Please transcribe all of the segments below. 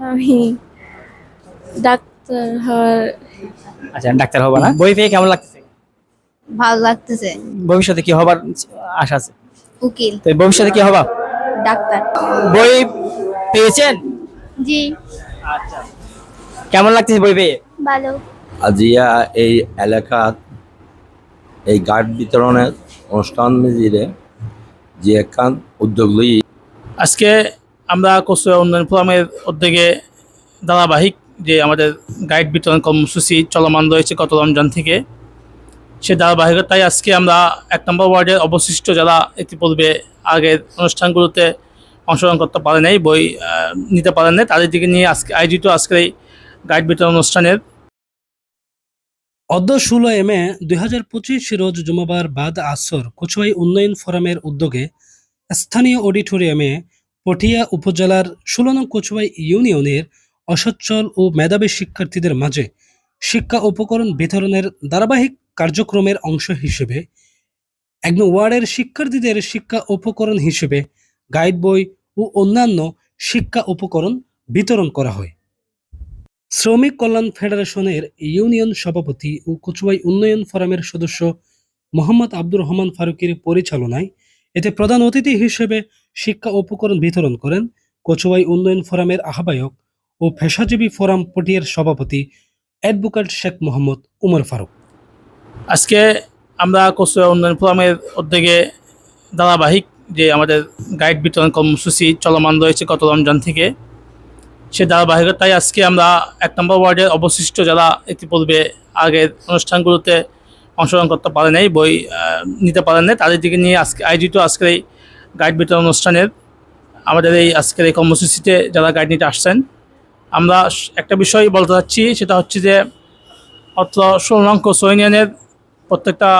আমি ডাক্তার হওয়ার আচ্ছা ডাক্তার হবা না। বই পেয়ে কেমন লাগতেছে? ভালো লাগতেছে। ভবিষ্যতে কি হবার আশা আছে? উকিল। তো ভবিষ্যতে কি হবা? ডাক্তার। বই পেয়েছেন? জি। আচ্ছা। কেমন লাগতেছে বই পেয়ে? ভালো। আজিয়া এই এলাকাত এই গার্ড বিতরণের অনুষ্ঠান মেজিরে যে একান উদ্যোগ লই আজকে আমরা কচুয়া উন্নয়ন ফোরামের উদ্যোগে ধারাবাহিক যে আমাদের গাইড বিতরণ কর্মসূচি চলমান রয়েছে গত রমজান থেকে, সে ধারাবাহিকতায় আজকে আমরা এক নম্বর ওয়ার্ডের অবশিষ্ট যারা ইতিপূর্বে আগের অনুষ্ঠানগুলোতে অংশগ্রহণ করতে পারে নাই, বই নিতে পারেন নাই, তাদের দিকে নিয়ে আজকে আয়োজিত আজকের এই গাইড বিতরণ অনুষ্ঠানের। অদ্য ষোলো এম এ দুই হাজার পঁচিশ রোজ জুমাবার বাদ আসর কচুয়াই উন্নয়ন ফোরামের উদ্যোগে স্থানীয় অডিটোরিয়ামে পটিয়া উপজেলার ষোলো নং কচুয়াই ইউনিয়নের অসচ্ছল ও মেধাবী শিক্ষার্থীদের মাঝে শিক্ষা উপকরণ বিতরণের ধারাবাহিক কার্যক্রমের অংশ হিসেবে এক নং ওয়ার্ডের শিক্ষার্থীদের শিক্ষা উপকরণ হিসেবে গাইড বই ও অন্যান্য শিক্ষা উপকরণ বিতরণ করা হয়। শ্রমিক কল্যাণ ফেডারেশনের ইউনিয়ন সভাপতি ও কচুয়াই উন্নয়ন ফোরামের সদস্য মোহাম্মদ আব্দুর রহমান ফারুকের পরিচালনায় এতে প্রধান অতিথি হিসেবে শিক্ষা উপকরণ বিতরণ করেন কচুয়াই উন্নয়ন ফোরামের আহ্বায়ক ও পেশাজীবী ফোরাম পটিয়ার সভাপতি অ্যাডভোকেট শেখ মোহাম্মদ উমর ফারুক। আজকে আমরা কচুয়া উন্নয়ন ফোরামের উদ্যোগে ধারাবাহিক যে আমাদের গাইড বিতরণ কর্মসূচি চলমান রয়েছে গত রমজান থেকে, সে ধারাবাহিকতায় আজকে আমরা এক নম্বর ওয়ার্ডের অবশিষ্ট যারা ইতিপূর্বে আগের অনুষ্ঠানগুলোতে অংশগ্রহণ করতে পারে নাই, বই নিতে পারেন নাই। তাদের দিকে নিয়ে আজকে, আয়োজিত আজকের এই গাইড বিতরণ অনুষ্ঠানের, আমাদের এই আজকের এই কর্মসূচিতে যারা গাইড নিতে আসছেন, আমরা একটা বিষয় বলতে চাচ্ছি, সেটা হচ্ছে যে, অত্র ষোলঙ্ক সৈনিয়নের প্রত্যেকটা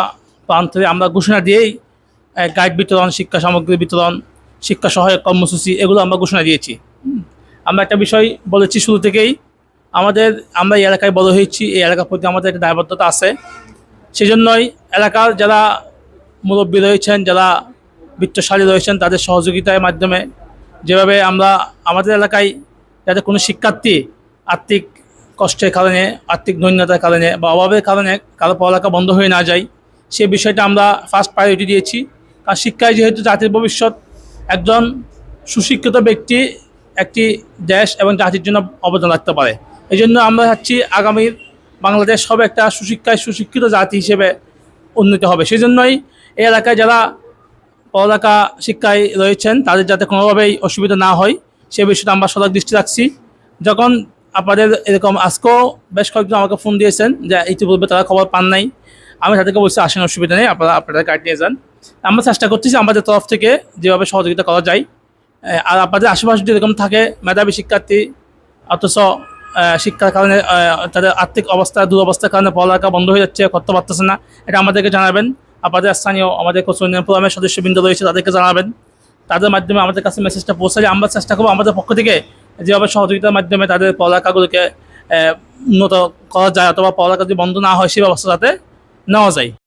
প্রান্তে আমরা ঘোষণা দিয়েই গাইড বিতরণ, শিক্ষা সামগ্রী বিতরণ, শিক্ষা সহায়ক কর্মসূচি, এগুলো আমরা ঘোষণা দিয়েছি। আমরা একটা বিষয় বলেছি শুরু থেকেই, আমাদের, আমরা এই এলাকায় বড় হয়েছি, এই এলাকার প্রতি আমাদের একটা দায়বদ্ধতা আছে। সেই জন্যই এলাকার যারা মুরব্বী রয়েছেন, যারা বৃত্তশালী রয়েছেন, তাদের সহযোগিতার মাধ্যমে যেভাবে আমরা আমাদের এলাকায় যাতে কোনো শিক্ষার্থী আর্থিক কষ্টের কারণে, আর্থিক দৈন্যতার কারণে বা অভাবের কারণে কারও পড়ালেখা বন্ধ হয়ে না যায়, সে বিষয়টা আমরা ফার্স্ট প্রায়োরিটি দিয়েছি। কারণ শিক্ষায় যেহেতু জাতির ভবিষ্যৎ, একজন সুশিক্ষিত ব্যক্তি একটি দেশ এবং জাতির জন্য অবদান রাখতে পারে। এই জন্য আমরা চাচ্ছি আগামীর বাংলাদেশ হবে একটা সুশিক্ষায় সুশিক্ষিত জাতি হিসেবে উন্নীত হবে। সেই জন্যই এই এলাকায় যারা পড়ালেখা শিক্ষায় রয়েছেন, তাদের যাতে কোনোভাবেই অসুবিধা না হয়, সে বিষয়টা আমরা সজাগ দৃষ্টি রাখছি। যখন আপনাদের এরকম আজকেও বেশ কয়েকজন আমাকে ফোন দিয়েছেন যে ইতিপূর্বে তারা খবর পান নাই, আমি তাদেরকে বলছি আসেন, অসুবিধা নেই, আপনারা আপনাদের গাইড নিয়ে যান। আমরা চেষ্টা করতেছি আমাদের তরফ থেকে যেভাবে সহযোগিতা করা যায়। আর আপনাদের আশেপাশে যদি এরকম থাকে, মেধাবী শিক্ষার্থী, অথচ শিক্ষার কারণে তাদের আর্থিক অবস্থা, দুরবস্থার কারণে পড়ালেখা বন্ধ হয়ে যাচ্ছে, করতে পারতেছে না। এটা আমাদেরকে জানাবেন। আপনাদের স্থানীয়, আমাদের কোচ উন্নয়ন ফোরামের সদস্যবৃন্দ রয়েছে, তাদেরকে জানাবেন। তাদের মাধ্যমে আমাদের কাছে মেসেজটা পৌঁছালে আমরা চেষ্টা করব আমাদের পক্ষ থেকে যেভাবে সহযোগিতার মাধ্যমে তাদের পড়ালেখাগুলোকে উন্নত করা যায় অথবা পড়ালেখা যদি বন্ধ না হয় সেই ব্যবস্থা যাতে নেওয়া যায়।